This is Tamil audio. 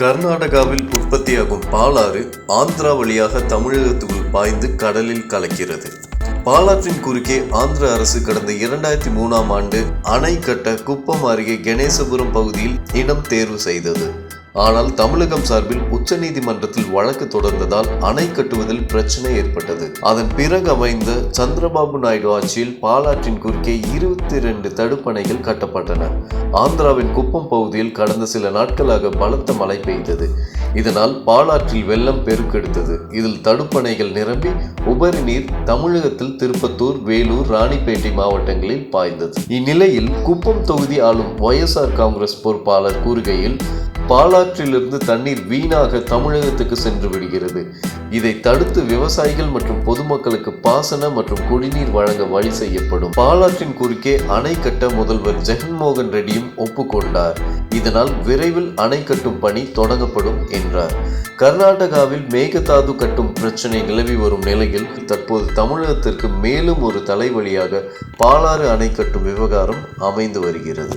கர்நாடகாவில் உற்பத்தியாகும் பாலாறு ஆந்திரா வழியாக தமிழகத்துக்குள் பாய்ந்து கடலில் கலக்கிறது. பாலாற்றின் குறுக்கே ஆந்திர அரசு கடந்த இரண்டாயிரத்தி மூணாம் ஆண்டு அணை கட்ட குப்பம் அருகே கணேசபுரம் பகுதியில் இடம் தேர்வு செய்தது. ஆனால் தமிழகம் சார்பில் உச்சநீதிமன்றத்தில் வழக்கு தொடர்ந்ததால் அணை கட்டுவதில் பிரச்சனை ஏற்பட்டது. அதன் பிறகு அமைந்த சந்திரபாபு நாயுடு ஆட்சியில் பாலாற்றின் குறுக்கே இருபத்தி இரண்டு தடுப்பணைகள் கட்டப்பட்டன. ஆந்திராவின் குப்பம் பகுதியில் கடந்த சில நாட்களாக பலத்த மழை பெய்தது. இதனால் பாலாற்றில் வெள்ளம் பெருக்கெடுத்தது. இதில் தடுப்பணைகள் நிரம்பி உபரி நீர் தமிழகத்தில் திருப்பத்தூர் வேலூர் ராணிப்பேட்டை மாவட்டங்களில் பாய்ந்தது. இந்நிலையில் குப்பம் தொகுதி ஆளும் ஒய்எஸ்ஆர் காங்கிரஸ் பொறுப்பாளர் கூறுகையில் பாலாற்றிலிருந்து தண்ணீர் வீணாக தமிழகத்துக்கு சென்று விடுகிறது. இதை தடுத்து விவசாயிகள் மற்றும் பொதுமக்களுக்கு பாசன மற்றும் குடிநீர் வழங்க வழி செய்யப்படும். பாலாற்றின் குறுக்கே அணை கட்ட முதல்வர் ஜெகன்மோகன் ரெட்டியும் ஒப்புக்கொண்டார். இதனால் விரைவில் அணை கட்டும் பணி தொடங்கப்படும் என்றார். கர்நாடகாவில் மேகதாது கட்டும் பிரச்சனை நிலவி வரும் நிலையில் தற்போது தமிழகத்திற்கு மேலும் ஒரு தலைவலியாக பாலாறு அணை கட்டும் விவகாரம் அமைந்து வருகிறது.